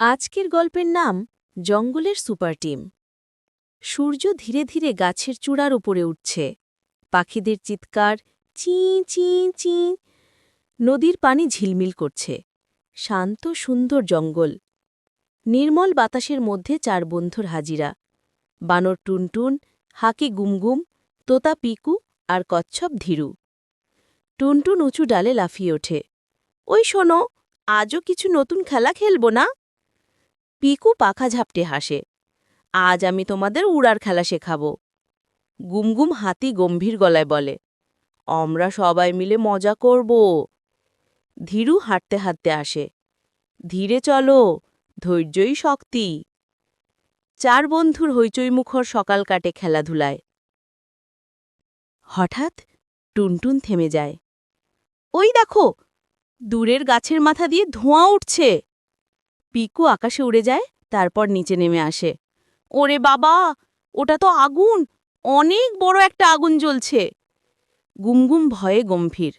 আজকের গল্পের নাম জঙ্গলের সুপার টিম। সূর্য ধীরে ধীরে গাছের চূড়ার উপরে উঠছে। পাখিদের চিৎকার, চি চি চি। নদীর পানি ঝিলমিল করছে। শান্ত, সুন্দর জঙ্গল। নির্মল বাতাসের মধ্যে চার বন্ধুর হাজিরা। বানর টুনটুন, হাকি গুমগুম, তোতা পিকু আর কচ্ছপ ধীরু। টুনটুন উঁচু ডালে লাফিয়ে ওঠে। ওই শোনো, আজও কিছু নতুন খেলা খেলব না? পিকু পাখা ঝাপটে হাসে। আজ আমি তোমাদের উড়ার খেলা শেখাব। গুমগুম হাতি গম্ভীর গলায় বলে, আমরা সবাই মিলে মজা করব। ধীরু হাঁটতে হাঁটতে আসে, ধীরে চলো, ধৈর্যই শক্তি। চার বন্ধুর হইচইমুখর সকাল কাটে খেলাধুলায়। হঠাৎ টুনটুন থেমে যায়। ওই দেখো, দূরের গাছের মাথা দিয়ে ধোঁয়া উঠছে। পিকু আকাশে উড়ে যায়, তারপর নিচে নেমে আসে। ওরে বাবা, ওটা তো আগুন! অনেক বড় একটা আগুন জ্বলছে। গুমগুম ভয়ে গম্ভীর।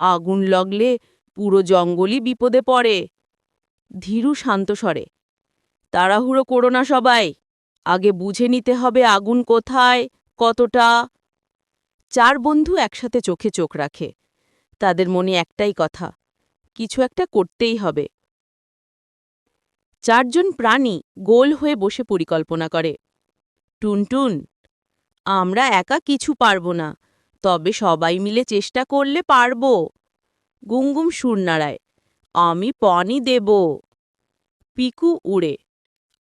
আগুন লগলে পুরো জঙ্গলই বিপদে পড়ে। ধীরু শান্ত স্বরে, তাড়াহুড়ো করো না সবাই। আগে বুঝে নিতে হবে আগুন কোথায়, কতটা। চার বন্ধু একসাথে চোখে চোখ রাখে। তাদের মনে একটাই কথা, কিছু একটা করতেই হবে। চারজন প্রাণী গোল হয়ে বসে পরিকল্পনা করে। টুনটুন, আমরা একা কিছু পারব না, তবে সবাই মিলে চেষ্টা করলে পারব। গুমগুম সুর নাড়ায় আমি পানি দেব। পিকু উড়ে,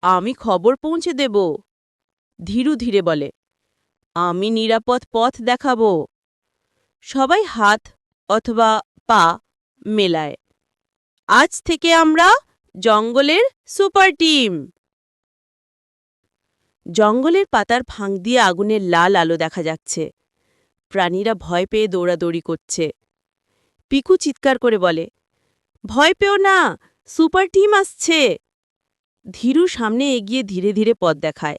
আমি খবর পৌঁছে দেব। ধীরু ধীরে বলে, আমি নিরাপদ পথ দেখাব। সবাই হাত অথবা পা মেলায়, আজ থেকে আমরা জঙ্গলের সুপার টিম। জঙ্গলের পাতার ফাঁক দিয়ে আগুনের লাল আলো দেখা যাচ্ছে। প্রাণীরা ভয় পেয়ে দৌড়াদৌড়ি করছে। পিকু চিৎকার করে বলে, ভয় পেও না, সুপার টিম আসছে। ধীরু সামনে এগিয়ে ধীরে ধীরে পথ দেখায়।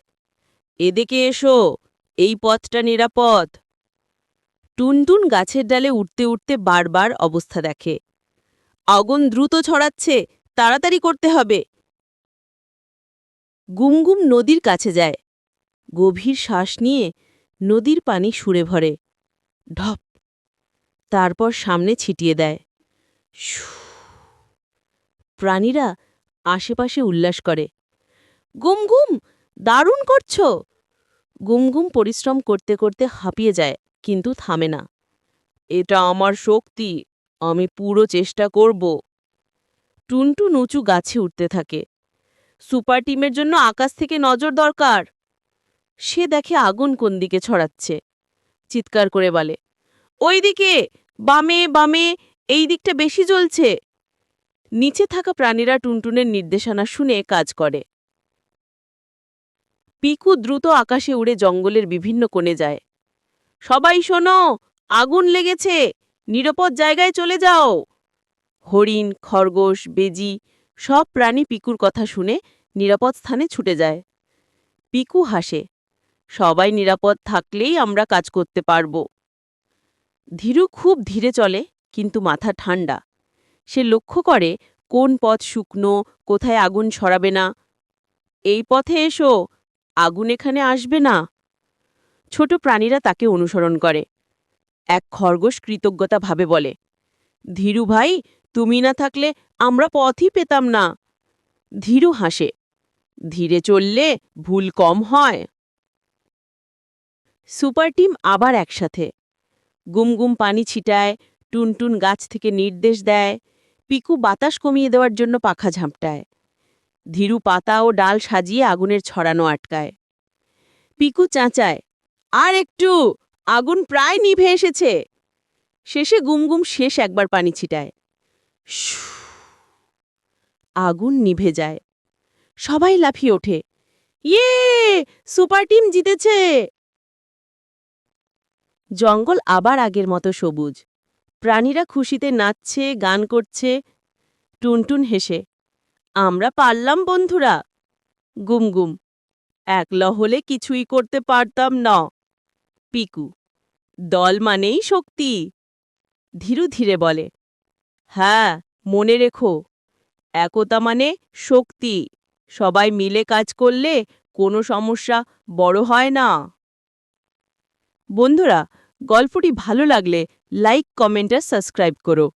এদিকে এসো, এই পথটা নিরাপদ। টুনটুন গাছের ডালে উঠতে উঠতে বারবার অবস্থা দেখে। আগুন দ্রুত ছড়াচ্ছে তাড়াতাড়ি করতে হবে। গুমগুম নদীর কাছে যায়। গভীর শ্বাস নিয়ে নদীর পানি সুরে ভরে। ঢপ! তারপর সামনে ছিটিয়ে দেয়। প্রাণীরা আশেপাশে উল্লাস করে। গুমগুম, দারুণ করছ! গুমগুম পরিশ্রম করতে করতে হাঁপিয়ে যায়, কিন্তু থামে না। এটা আমার শক্তি, আমি পুরো চেষ্টা করব। টুনটুন উঁচু গাছে উঠতে থাকে। সুপার টিমের জন্য আকাশ থেকে নজর দরকার। সে দেখে আগুন কোন দিকে ছড়াচ্ছে। চিৎকার করে বলে, ওই দিকে, বামে বামে, এই দিকটা বেশি জ্বলছে। নিচে থাকা প্রাণীরা টুনটুনের নির্দেশনা শুনে কাজ করে। পিকু দ্রুত আকাশে উড়ে জঙ্গলের বিভিন্ন কোণে যায়। সবাই শোনো, আগুন লেগেছে, নিরাপদ জায়গায় চলে যাও। হরিণ, খরগোশ, বেজি, সব প্রাণী পিকুর কথা শুনে নিরাপদ স্থানে ছুটে যায়। পিকু হাসে, সবাই নিরাপদ থাকলেই আমরা কাজ করতে পারব। ধীরু খুব ধীরে চলে, কিন্তু মাথা ঠান্ডা। সে লক্ষ্য করে, কোন পথ শুকনো? কোথায় আগুন ছড়াবে না? এই পথে এসো, আগুন এখানে আসবে না? ছোট প্রাণীরা তাকে অনুসরণ করে। এক খরগোশ কৃতজ্ঞতা ভাবে বলে, ধীরু ভাই তুমি না থাকলে আমরা পথই পেতাম না। ধীরু হাসে। ধীরে চললে ভুল কম হয়। সুপার টিম আবার একসাথে। গুমগুম পানি ছিটায়, টুনটুন গাছ থেকে নির্দেশ দেয়, পিকু বাতাস কমিয়ে দেওয়ার জন্য পাখা ঝাঁপটায়। ধীরু পাতা ও ডাল সাজিয়ে আগুনের ছড়ানো আটকায়। পিকু চাঁচায়, আর একটু, আগুন প্রায় নিভে এসেছে। শেষে গুমগুম শেষ একবার পানি ছিটায়। আগুন নিভে যায়। সবাই লাফিয়ে ওঠে। ইয়ে সুপার টিম জিতেছে। জঙ্গল আবার আগের মতো সবুজ। প্রাণীরা খুশিতে নাচছে, গান করছে। টুনটুন হেসে, আমরা পারলাম বন্ধুরা। গুমগুম একলা হলে কিছুই করতে পারতাম না। পিকু, দল মানেই শক্তি। ধীরু ধীরে বলে হ্যাঁ মনে রেখো। একতা মানে শক্তি। সবাই মিলে কাজ করলে কোনো সমস্যা বড় হয় না। বন্ধুরা, গল্পটি ভালো লাগলে লাইক, কমেন্ট আর সাবস্ক্রাইব করো।